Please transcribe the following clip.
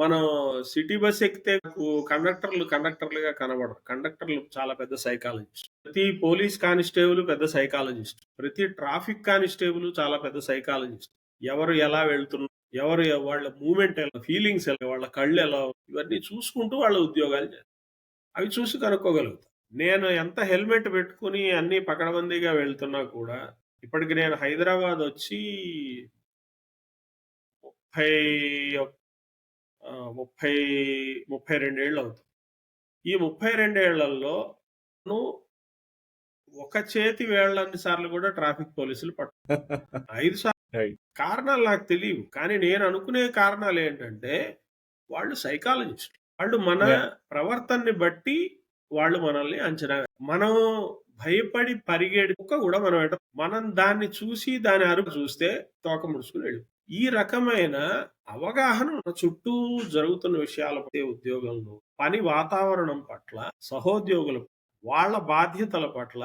మనం city bus ఎక్కితే కండక్టర్లు కండక్టర్లుగా కనబడరు. కండక్టర్లు చాలా పెద్ద సైకాలజిస్ట్. ప్రతి పోలీస్ కానిస్టేబుల్ పెద్ద సైకాలజిస్ట్. ప్రతి ట్రాఫిక్ కానిస్టేబుల్ చాలా పెద్ద సైకాలజిస్ట్. ఎవరు ఎలా వెళ్తున్నారు ఎవరు వాళ్ళ మూమెంట్ ఎలా ఫీలింగ్స్ ఎలా వాళ్ళ కళ్ళు ఎలా ఇవన్నీ చూసుకుంటూ వాళ్ళ ఉద్యోగాలు చేస్తారు. అవి చూసి కనుక్కోగలుగుతాను నేను ఎంత హెల్మెట్ పెట్టుకుని అన్ని పకడబందీగా వెళ్తున్నా కూడా ఇప్పటికి నేను హైదరాబాద్ వచ్చి ముప్పై ముప్పై ముప్పై రెండేళ్ళు అవుతుంది ఈ ముప్పై రెండేళ్ళలో ఒక చేతి వేళ్ళన్ని సార్లు కూడా ట్రాఫిక్ పోలీసులు పట్టు ఐదు సార్లు. కారణాలు నాకు తెలియవు. కానీ నేను అనుకునే కారణాలు ఏంటంటే వాళ్ళు సైకాలజిస్ట్. వాళ్ళు మన. ప్రవర్తనని బట్టి వాళ్ళు మనల్ని అంచనా మనం భయపడి పరిగెడి కుక్క కూడా మనం మనం దాన్ని చూసి దాని అరుపు చూస్తే తోక ముడుచుకుని వెళ్ళి ఈ రకమైన అవగాహన చుట్టూ జరుగుతున్న విషయాల ఉద్యోగంలో పని వాతావరణం పట్ల సహోద్యోగుల వాళ్ళ బాధ్యతల పట్ల